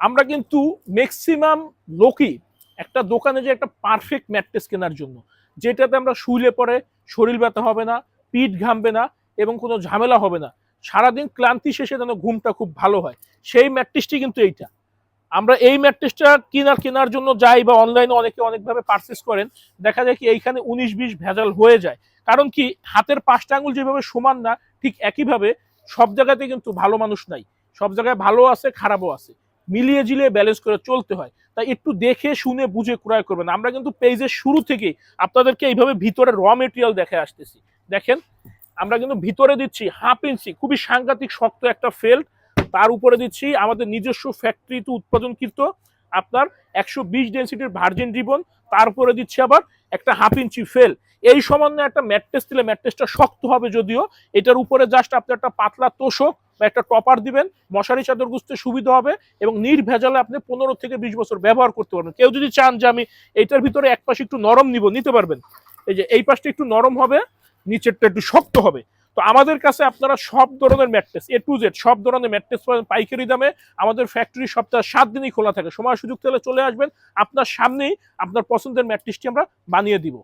আমরা কিন্তু ম্যাক্সিমাম লোকই একটা দোকানে যে একটা পারফেক্ট ম্যাট্রেস কেনার জন্য, যেটাতে আমরা শুইলে পরে শরীর ব্যথা হবে না, পিঠ ঘামবে না এবং কোনো ঝামেলা হবে না, সারাদিন ক্লান্তি শেষে যেন ঘুমটা খুব ভালো হয়, সেই ম্যাট্রেসটি কিন্তু এইটা। আমরা এই ম্যাট্রেসটা কেনার কেনার জন্য যাই বা অনলাইনে অনেকে অনেকভাবে পারচেস করেন, দেখা যায় কি এইখানে উনিশ বিশ ভেজাল হয়ে যায়। কারণ কি হাতের পাঁচটা আঙুল যেভাবে সমান না, ঠিক একইভাবে সব জায়গাতে কিন্তু ভালো মানুষ নাই। সব জায়গায় ভালো আছে, খারাপও আছে। মিলিয়ে জিলিয়ে ব্যালেন্স করে চলতে হয়। তাই একটু দেখে, শুনে, বুঝে ক্রয় করবেন। আমরা কিন্তু পেজের শুরু থেকেই আপনাদেরকে এইভাবে ভিতরে র মেটেরিয়াল দেখে আসতেছি। দেখেন, আমরা কিন্তু ভিতরে দিচ্ছি হাফ ইঞ্চি খুবই সাংঘাতিক, শক্ত একটা ফেল্ট তার উপরে দিচ্ছি আমাদের নিজস্ব ফ্যাক্টরিতে উৎপাদনকৃত আপনার একশো বিশ ডেন্সিটির ভার্জিন রিবন তারপরে দিচ্ছি আবার একটা হাফ ইঞ্চি ফেল এই সমন্বয়ে একটা ম্যাট্রেস দিলে ম্যাট্রেসটা শক্ত হবে যদিও। এটার উপরে জাস্ট আপনি একটা পাতলা তোষক বা একটা টপার দিবেন, মশারি, চাদর গুছতে সুবিধা হবে এবং নির্ভেজালে আপনি পনেরো থেকে বিশ বছর ব্যবহার করতে পারবেন। কেউ যদি চান যে আমি এইটার ভিতরে এক পাশে একটু নরম নিব, নিতে পারবেন। এই যে এই পাশটা একটু নরম হবে, নিচেরটা একটু শক্ত হবে। তো আমাদের কাছে আপনারা সব ধরনের ম্যাট্রেস এ টু জেড সব ধরনের ম্যাট্রেস পাবেন পাইকারি দামে। আমাদের ফ্যাক্টরি সপ্তাহে সাত দিনই খোলা থাকে। সময় সুযোগ পেলে চলে আসবেন। আপনার সামনেই আপনার পছন্দের ম্যাট্রেসটি আমরা বানিয়ে দিব।